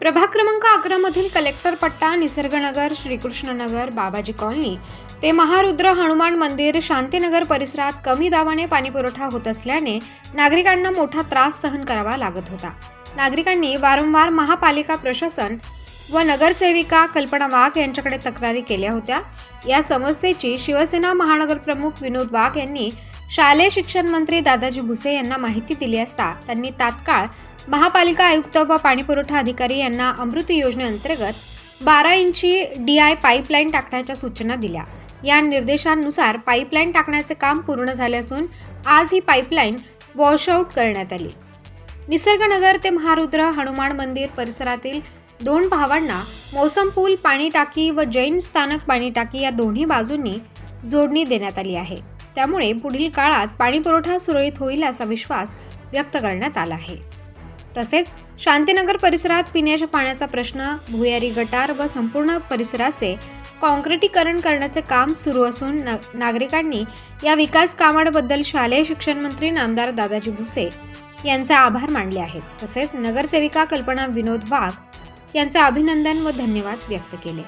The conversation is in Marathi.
प्रभाग क्रमांक अकरामधील कलेक्टर पट्टा निसर्गनगर श्रीकृष्णनगर बाबाजी कॉलनी. ते महारुद्र हनुमान मंदिर शांतीनगर परिसरात कमी दाबाने पाणीपुरवठा होत असल्याने नागरिकांना मोठा त्रास सहन करावा लागत होता. नागरिकांनी वारंवार महापालिका प्रशासन व नगरसेविका कल्पना वाघ यांच्याकडे तक्रारी केल्या होत्या. या समस्येची शिवसेना महानगरप्रमुख विनोद वाघ यांनी शालेय शिक्षण मंत्री दादाजी भुसे यांना माहिती दिली असता त्यांनी तात्काळ महापालिका आयुक्त व पाणीपुरवठा अधिकारी यांना अमृत योजनेअंतर्गत बारा इंची डी आय पाईपलाईन टाकण्याच्या सूचना दिल्या. या निर्देशांनुसार पाईपलाईन टाकण्याचे काम पूर्ण झाले असून आज ही पाईपलाईन वॉशआउट करण्यात आली. निसर्गनगर ते महारुद्र हनुमान मंदिर परिसरातील दोन भावांना मौसम पूल पाणी टाकी व जैन स्थानक पाणी टाकी या दोन्ही बाजूंनी जोडणी देण्यात आली आहे. त्यामुळे पुढील काळात पाणीपुरवठा सुरळीत होईल असा विश्वास व्यक्त करण्यात आला आहे. तसेच शांतीनगर परिसरात पिण्याच्या पाण्याचा प्रश्न भुयारी गटार व संपूर्ण परिसराचे काँक्रिटीकरण करण्याचे काम सुरू असून ना नागरिकांनी या विकास कामांबद्दल शालेय शिक्षण मंत्री नामदार दादाजी भुसे यांचे आभार मानले आहेत. तसेच नगरसेविका कल्पना विनोद वाघ यांचे अभिनंदन व धन्यवाद व्यक्त केले.